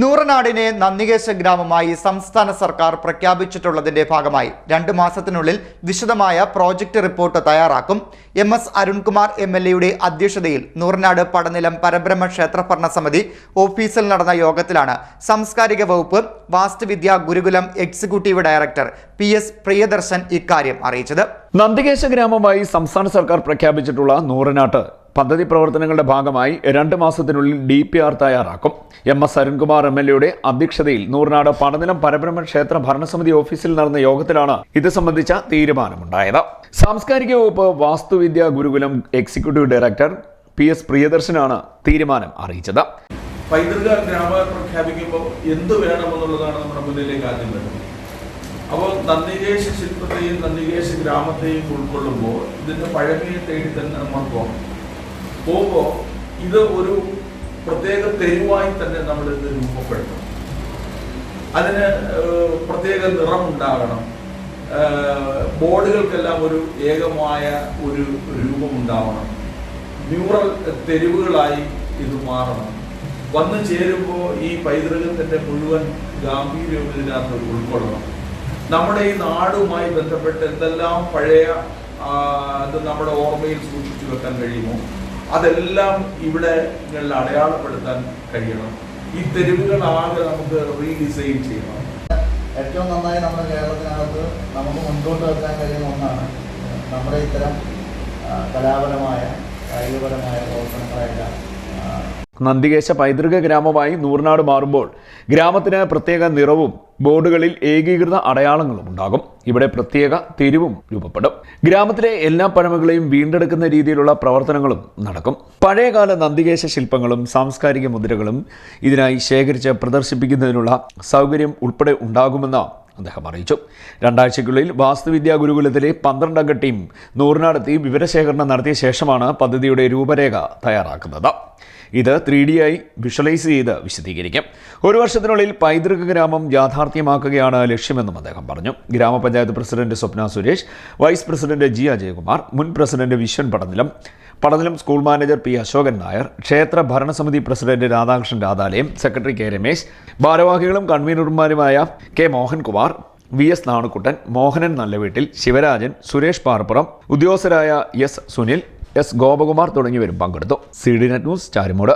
നൂറനാടിനെ നന്ദികേശ ഗ്രാമമായി സംസ്ഥാന സർക്കാർ പ്രഖ്യാപിച്ചിട്ടുള്ളതിന്റെ ഭാഗമായി രണ്ട് മാസത്തിനുള്ളിൽ വിശദമായ പ്രോജക്റ്റ് റിപ്പോർട്ട് തയ്യാറാക്കും. M S Arunkumar M L എയുടെ അധ്യക്ഷതയിൽ നൂറനാട് പടനിലം പരബ്രഹ്മ ക്ഷേത്ര ഭരണസമിതി ഓഫീസിൽ നടന്ന യോഗത്തിലാണ് സാംസ്കാരിക വകുപ്പ് Vastuvidya Gurukulam executive director P S Priyadarshan ഇക്കാര്യം അറിയിച്ചത്. നന്ദികേശ ഗ്രാമമായി സംസ്ഥാന സർക്കാർ പ്രഖ്യാപിച്ചിട്ടുള്ള നൂറനാട്ട് പദ്ധതി പ്രവർത്തനങ്ങളുടെ ഭാഗമായി രണ്ട് മാസത്തിനുള്ളിൽ ഡി പി ആർ തയ്യാറാക്കും. M S Arunkumar M L എയുടെ അധ്യക്ഷതയിൽ നൂറിനാട് പടനിലം പരബ്രഹ്മ ക്ഷേത്ര ഭരണസമിതി ഓഫീസിൽ നടന്ന യോഗത്തിലാണ് ഇത് സംബന്ധിച്ച തീരുമാനമുണ്ടായത്. സാംസ്കാരിക വകുപ്പ് Vastuvidya Gurukulam executive director P S പ്രിയദർശനാണ് തീരുമാനം അറിയിച്ചത്. പൈതൃക ഗ്രാമ പ്രഖ്യാപിക്കുമ്പോൾ എന്ത് വേണമെന്നുള്ളതാണ് നമ്മുടെ മുന്നിലേക്ക് ആദ്യം വരുന്നത്. അപ്പോൾ നന്ദികേശ ശില്പത്തെയും നന്ദികേശ ഗ്രാമത്തെയും ഉൾക്കൊള്ളുമ്പോൾ ഇതിന്റെ പഴമയെ തേടി തന്നെ നമ്മൾ പോകണം. പോകുമ്പോൾ ഇത് ഒരു പ്രത്യേക തെരുവായി തന്നെ നമ്മൾ ഇത് രൂപപ്പെടുത്തണം അതിന് പ്രത്യേക നിറമുണ്ടാകണം ബോർഡുകൾക്കെല്ലാം ഒരു ഏകമായ ഒരു രൂപം ഉണ്ടാവണം. ന്യൂറൽ തെരുവുകളായി ഇത് മാറണം. വന്നു ചേരുമ്പോൾ ഈ പൈതൃകത്തിന്റെ മുഴുവൻ ഗാംഭീര്യവും ഇതിനകത്ത് ഉൾക്കൊള്ളണം. നമ്മുടെ ഈ നാടുമായി ബന്ധപ്പെട്ട് എന്തെല്ലാം പഴയ അത് നമ്മുടെ ഓർമ്മയിൽ സൂക്ഷിച്ചു വെക്കാൻ കഴിയുമോ? അതെല്ലാം ഇവിടെ അടയാളപ്പെടുത്താൻ കഴിയണം. ഈ തെരുവുകളാകെ നമുക്ക് റീഡിസൈൻ ചെയ്യണം. ഏറ്റവും നന്നായി നമ്മുടെ കേരളത്തിനകത്ത് നമുക്ക് മുൻപോട്ട് വെക്കാൻ കഴിയുന്ന ഒന്നാണ് നമ്മുടെ ഇത്തരം കലാപരമായ കായികപരമായ പ്രവർത്തനങ്ങളെല്ലാം. നന്ദികേശ പൈതൃക ഗ്രാമമായി നൂറിനാട് മാറുമ്പോൾ ഗ്രാമത്തിന് പ്രത്യേക നിറവും ബോർഡുകളിൽ ഏകീകൃത അടയാളങ്ങളും ഉണ്ടാകും. ഇവിടെ പ്രത്യേക തെരുവും രൂപപ്പെടും. ഗ്രാമത്തിലെ എല്ലാ പഴമകളെയും വീണ്ടെടുക്കുന്ന രീതിയിലുള്ള പ്രവർത്തനങ്ങളും നടക്കും. പഴയകാല നന്ദികേശ ശില്പങ്ങളും സാംസ്കാരിക മുദ്രകളും ഇതിനായി ശേഖരിച്ച് പ്രദർശിപ്പിക്കുന്നതിനുള്ള സൗകര്യം ഉൾപ്പെടെ ഉണ്ടാകുമെന്ന് അദ്ദേഹം അറിയിച്ചു. രണ്ടാഴ്ചയ്ക്കുള്ളിൽ വാസ്തുവിദ്യാ ഗുരുകുലത്തിലെ പന്ത്രണ്ടംഗ ടീം നൂറിനാടെത്തി വിവരശേഖരണം നടത്തിയ ശേഷമാണ് പദ്ധതിയുടെ രൂപരേഖ തയ്യാറാക്കുന്നത്. ഇത് ത്രീ ഡി ആയി വിഷ്വലൈസ് ചെയ്ത് വിശദീകരിക്കും. ഒരു വർഷത്തിനുള്ളിൽ പൈതൃക ഗ്രാമം യാഥാർത്ഥ്യമാക്കുകയാണ് ലക്ഷ്യമെന്നും അദ്ദേഹം പറഞ്ഞു. ഗ്രാമപഞ്ചായത്ത് president Swapna Suresh vice president G Ajayakumar മുൻ president Viswan Padanilam Padanilam school manager P Ashokan Nair ക്ഷേത്ര ഭരണസമിതി president Radhakrishnan Radhalayam secretary K Ramesh ഭാരവാഹികളും കൺവീനർമാരുമായ K Mohankumar V S Nanukuttan Mohanan Nallaveettil Sivarajan Suresh Parappuram ഉദ്യോഗസ്ഥരായ S Sunil S Gopakumar തുടങ്ങിയവരും പങ്കെടുത്തു. C D net news Charimood.